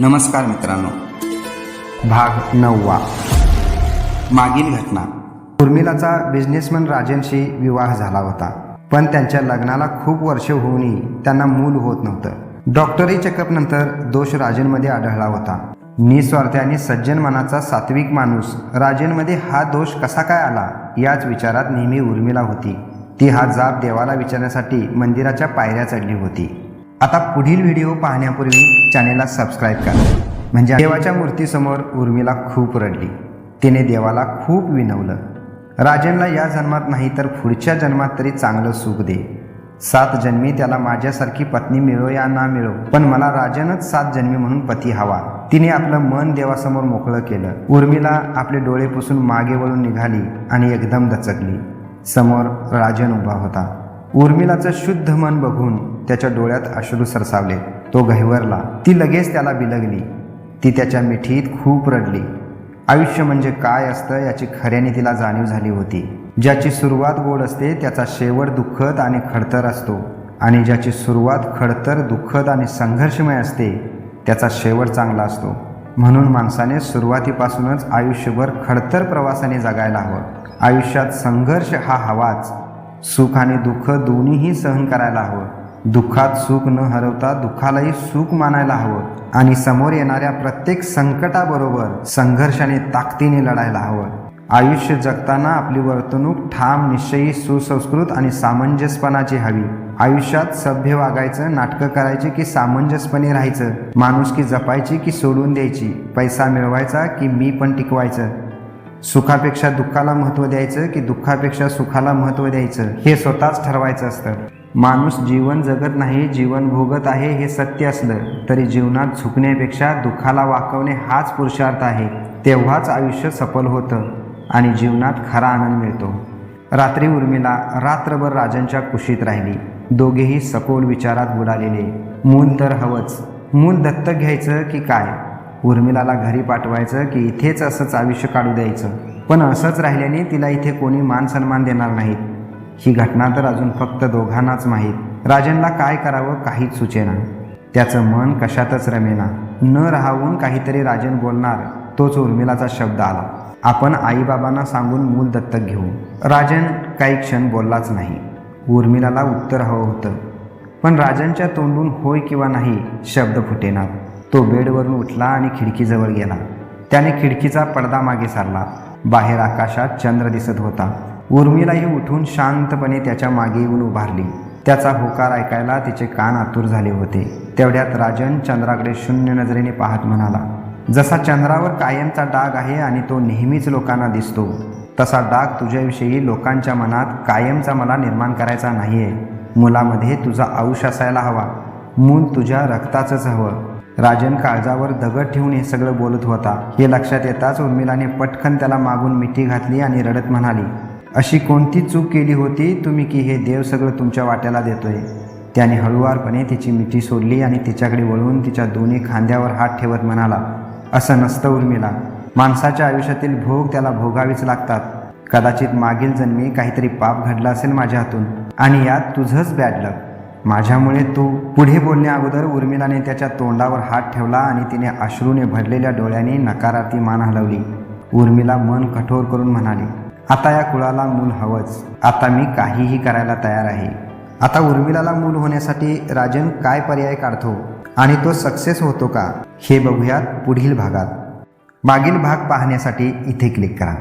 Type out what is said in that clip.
नमस्कार मित्रांनो. भाग नववा. मागील घटना. उर्मिलाचा बिझनेसमन राजनशी विवाह झाला होता. पण त्यांच्या लग्नाला खूप वर्ष होऊनही त्यांना मूल होत नव्हतं. डॉक्टरी चेकअप नंतर दोष राजनमध्ये आढळला होता. निस्वार्थ आणि सज्जन मनाचा सात्विक माणूस राजनमध्ये हा दोष कसा काय आला याच विचारात नेहमी उर्मिला होती. ती हा जाब देवाला विचारण्यासाठी मंदिराच्या पायऱ्या चढली होती. आता पुढील व्हिडिओ पाहण्यापूर्वी चॅनेलला सबस्क्राईब करा. म्हणजे देवाच्या मूर्तीसमोर उर्मिला खूप रडली. तिने देवाला खूप विनवलं. राजनला या जन्मात नाही तर पुढच्या जन्मात तरी चांगलं सुख दे. सात जन्मी त्याला माझ्यासारखी पत्नी मिळो या ना मिळो. पण मला राजनच सात जन्मी म्हणून पती हवा. तिने आपलं मन देवासमोर मोकळं केलं. उर्मिला आपले डोळे पुसून मागे वळून निघाली आणि एकदम दचकली. समोर राजन उभा होता. उर्मिलाचं शुद्ध मन बघून त्याच्या डोळ्यात अश्रू सरसावले. तो गहिवरला ती लगेच त्याला बिलगली. ती त्याच्या मिठीत खूप रडली. आयुष्य म्हणजे काय असतं याची खऱ्याने तिला जाणीव झाली होती. ज्याची सुरुवात गोड असते त्याचा शेवट दुःखद आणि खडतर असतो. आणि ज्याची सुरुवात खडतर दुःखद आणि संघर्षमय असते त्याचा शेवट चांगला असतो. म्हणून माणसाने सुरुवातीपासूनच आयुष्यभर खडतर प्रवासाने जगायला हवं. आयुष्यात संघर्ष हा हवाच. सुख आणि दुःख दोन्हीही सहन करायला हवं. दुःखात सुख न हरवता दुःखालाही सुख मानायला हवं. आणि समोर येणाऱ्या प्रत्येक संकटाबरोबर संघर्षाने ताकदीने लढायला हवं. आयुष्य जगताना आपली वर्तणूक ठाम निश्चयी सुसंस्कृत आणि सामंजस्यपणाची हवी. आयुष्यात सभ्य वागायचं नाटकं करायची की सामंजस्यपणे राहायचं? माणुसकी जपायची की सोडून द्यायची? पैसा मिळवायचा की मी पण टिकवायचं? सुखापेक्षा दुःखाला महत्त्व द्यायचं की दुःखापेक्षा सुखाला महत्त्व द्यायचं? हे स्वतःच ठरवायचं असतं. माणूस जीवन जगत नाही जीवन भोगत आहे हे सत्य असलं तरी जीवनात झुकण्यापेक्षा दुःखाला वाकवणे हाच पुरुषार्थ आहे. तेव्हाच आयुष्य सफल होतं आणि जीवनात खरा आनंद मिळतो. रात्री उर्मिला रात्रभर राजांच्या कुशीत राहिली. दोघेही सखोल विचारात बुडालेले. मूल तर हवंच. मूल दत्तक घ्यायचं की काय? उर्मिलाला घरी पाठवायचं की इथेच असंच आयुष्य काढू द्यायचं. पण असंच राहिल्याने तिला इथे कोणी मान सन्मान देणार नाहीत. ही घटना तर अजून फक्त दोघांनाच माहीत. राजनला काय करावं काहीच सुचेना. त्याचं मन कशातच रमेना. न राहून काहीतरी राजन बोलणार तोच उर्मिलाचा शब्द आला. आपण आईबाबांना सांगून मूल दत्तक घेऊ. राजन काही क्षण बोललाच नाही. उर्मिलाला उत्तर हवं होतं. पण राजनच्या तोंडून होय किंवा नाही शब्द फुटेना. तो बेडवरून उठला आणि खिडकीजवळ गेला. त्याने खिडकीचा पडदा मागे सारला. बाहेर आकाशात चंद्र दिसत होता. उर्मिलाही उठून शांतपणे त्याच्यामागे येऊन उभारली. त्याचा होकार ऐकायला तिचे कान आतुर झाले होते. तेवढ्यात राजन चंद्राकडे शून्य नजरेने पाहत म्हणाला जसा चंद्रावर कायमचा डाग आहे आणि तो नेहमीच लोकांना दिसतो तसा डाग तुझ्याविषयी लोकांच्या मनात कायमचा मला निर्माण करायचा नाही आहे मुलामध्ये तुझा आयुष असायला हवा. मूल तुझ्या रक्ताचंच हवं. राजन काळजावर दगड ठेवून हे सगळं बोलत होता. हे लक्षात येताच उर्मिलाने पटकन त्याला मागून मिठी घातली आणि रडत म्हणाली अशी कोणती चूक केली होती? तुम्ही की हे देव सगळं तुमच्या वाट्याला देतोय? त्याने हळुवारपणे तिची मिठी सोडली आणि तिच्याकडे वळून तिच्या दोन्ही खांद्यावर हात ठेवत म्हणाला असं नसतं उर्मिला. माणसाच्या आयुष्यातील भोग त्याला भोगावेच लागतात. कदाचित मागील जन्मी काहीतरी पाप घडला असेल माझ्या हातून आणि यात तुझंच बॅडलं माझ्यामुळे तू पुढे बोलण्या अगोदर उर्मिलाने त्याच्या तोंडावर हात ठेवला आणि तिने अश्रूने भरलेल्या डोळ्याने नकारार्थी मान हलवली. उर्मिला मन कठोर करून म्हणाली आता या कुळाला मूल हवंच. आता मी काहीही करायला तयार आहे. आता उर्मिलाला मूल होण्यासाठी राजन काय पर्याय काढतो आणि तो सक्सेस होतो का हे बघूयात पुढील भागात. मागील भाग पाहण्यासाठी इथे क्लिक करा.